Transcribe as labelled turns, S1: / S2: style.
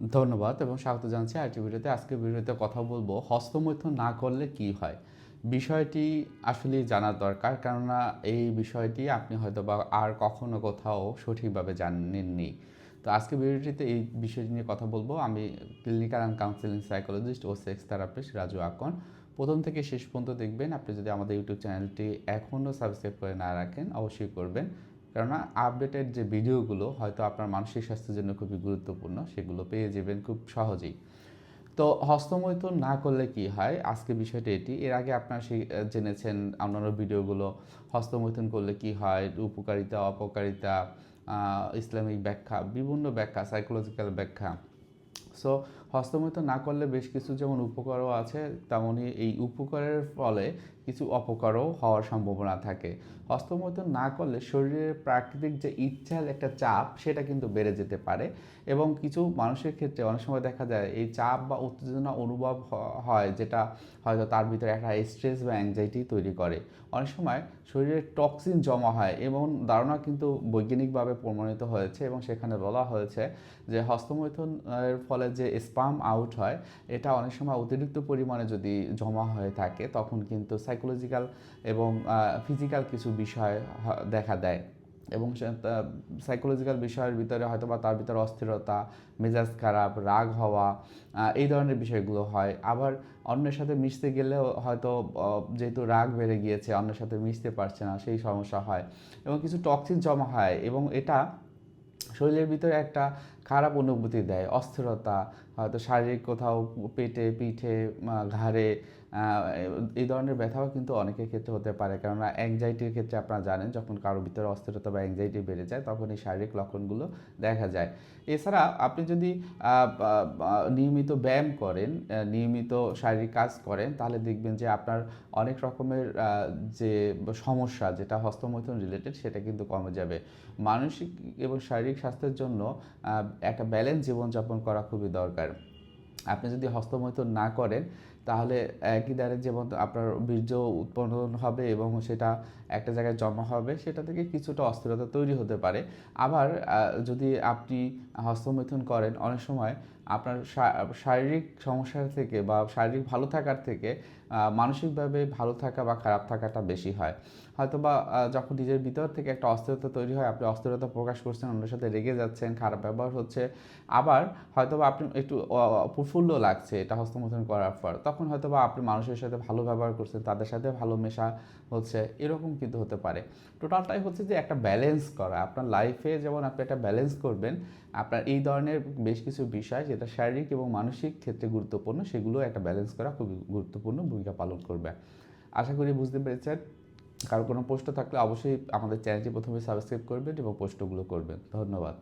S1: ধন্যবাদ এবং স্বাগত জানাচ্ছি আরেকটি ভিডিওতে। আজকে ভিডিওতে কথা বলব হস্তমৈথুন না করলে কি হয়? বিষয়টি আসলে জানার দরকার, কেননা এই বিষয়টি আপনি হয়তো বা আর কখনো কোথাও সঠিকভাবে জানেননি। তো আজকে ভিডিওটিতে এই বিষয়টি নিয়ে কথা বলব। আমি ক্লিনিক্যাল অ্যান্ড কাউন্সিলিং সাইকোলজিস্ট ও সেক্স থেরাপিস্ট রাজু আকন। প্রথম থেকে শেষ পর্যন্ত দেখবেন, আপনি যদি আমাদের ইউটিউব চ্যানেলটি এখনও সাবস্ক্রাইব করে না রাখেন, অবশ্যই করবেন। কেননা আপডেটেড যে ভিডিওগুলো হয়তো আপনার মানসিক স্বাস্থ্যের জন্য খুবই গুরুত্বপূর্ণ, সেগুলো পেয়ে যাবেন খুব সহজেই। তো হস্তমৈথুন না করলে কি হয়? আজকে বিষয়টা এটি। এর আগে আপনার সেই জেনেছেন অন্যান্য ভিডিওগুলো। হস্তমৈথুন করলে কি হয়? উপকারিতা, অপকারিতা ইসলামিক ব্যাখ্যা, বিভিন্ন ব্যাখ্যা সাইকোলজিক্যাল ব্যাখ্যা। সো হস্তমৈথুন না করলে বেশ কিছু যেমন উপকারও আছে, তেমনই এই উপকারের ফলে কিছু অপকারও হওয়ার সম্ভাবনা থাকে। হস্তমৈথুন না করলে শরীরের প্রাকৃতিক যে ইচ্ছার একটা চাপ, সেটা কিন্তু বেড়ে যেতে পারে এবং কিছু মানুষের ক্ষেত্রে অনেক সময় দেখা যায় এই চাপ বা উত্তেজনা অনুভব হয় যেটা হয়তো তার ভিতরে একটা স্ট্রেস বা অ্যাংজাইটি তৈরি করে। অনেক সময় শরীরে টক্সিন জমা হয় এবং ধারণা কিন্তু বৈজ্ঞানিকভাবে প্রমাণিত হয়েছে এবং সেখানে বলা হয়েছে যে হস্তমৈথুন এর ফলে যে স্পাম আউট হয়, এটা অনেক সময় অতিরিক্ত পরিমাণে যদি জমা হয়ে থাকে, তখন কিন্তু সাইকোলজিক্যাল এবং ফিজিক্যাল কিছু বিষয় দেখা দেয়। এবং সাইকোলজিক্যাল বিষয়ের ভিতরে হয়তো বা তার ভিতরে অস্থিরতা, মেজাজ খারাপ, রাগ হওয়া এই ধরনের বিষয়গুলো হয়। আবার অন্যের সাথে মিশতে গেলেও হয়তো যেহেতু রাগ বেড়ে গিয়েছে, অন্যের সাথে মিশতে পারছে না, সেই সমস্যা হয়। এবং কিছু টক্সিন জমা হয় এবং এটা শরীরের ভিতরে একটা খারাপ অনুভূতি দেয়, অস্থিরতা, হয়তো শারীরিক কোথাও পেটে, পিঠে ঘাড়ে এই ধরনের ব্যথাও কিন্তু অনেকের ক্ষেত্রে হতে পারে। কেননা অ্যাংজাইটির ক্ষেত্রে আপনারা জানেন, যখন কারোর ভিতরে অস্থিরতা বা অ্যাংজাইটি বেড়ে যায়, তখন এই শারীরিক লক্ষণগুলো দেখা যায়। এছাড়া আপনি যদি নিয়মিত ব্যায়াম করেন নিয়মিত শারীরিক কাজ করেন, তাহলে দেখবেন যে আপনার অনেক রকমের যে সমস্যা, যেটা হস্তমৈথুন রিলেটেড সেটা কিন্তু কমে যাবে। মানসিক এবং শারীরিক স্বাস্থ্যের জন্য একটা ব্যালেন্স জীবনযাপন করা খুবই দরকার। আপনি যদি হস্তমৈথুন না করেন, তাহলে একই দ্বারে যেমন আপনার বীর্য উৎপন্ন হবে এবং সেটা একটা জায়গায় জমা হবে, সেটা থেকে কিছুটা অস্থিরতা তৈরি হতে পারে। আবার যদি আপনি হস্তমৈথুন করেন, অনেক সময় আপনার শারীরিক সমস্যা থেকে বা শারীরিক ভালো থাকার থেকে মানসিকভাবে ভালো থাকা বা খারাপ থাকাটা বেশি হয়। হয়তো বা যখন নিজের ভিতর থেকে একটা অস্থিরতা তৈরি হয়, আপনি অস্থিরতা প্রকাশ করছেন, অন্যের সাথে রেগে যাচ্ছেন, খারাপ ব্যবহার হচ্ছে, আবার হয়তো বা আপনি একটু প্রফুল্ল লাগছে এটা হস্তমৈথুন করার পর, তখন হয়তো বা আপনি মানুষের সাথে ভালো ব্যবহার করছেন, তাদের সাথে ভালো মেশা হচ্ছে, এরকম কিন্তু হতে পারে। টোটালটাই হচ্ছে যে একটা ব্যালেন্স করা। আপনার লাইফে যেমন আপনি একটা ব্যালেন্স করবেন, আপনার এই ধরনের বেশ কিছু বিষয় যেটা শারীরিক এবং মানসিক ক্ষেত্রে গুরুত্বপূর্ণ, সেগুলো একটা ব্যালেন্স করা খুবই গুরুত্বপূর্ণ ভূমিকা পালন করবে। আশা করি বুঝতে পেরেছেন। কারও কোনো প্রশ্ন থাকলে অবশ্যই আমাদের চ্যানেলটি প্রথমে সাবস্ক্রাইব করবেন এবং প্রশ্নগুলো করবেন। ধন্যবাদ।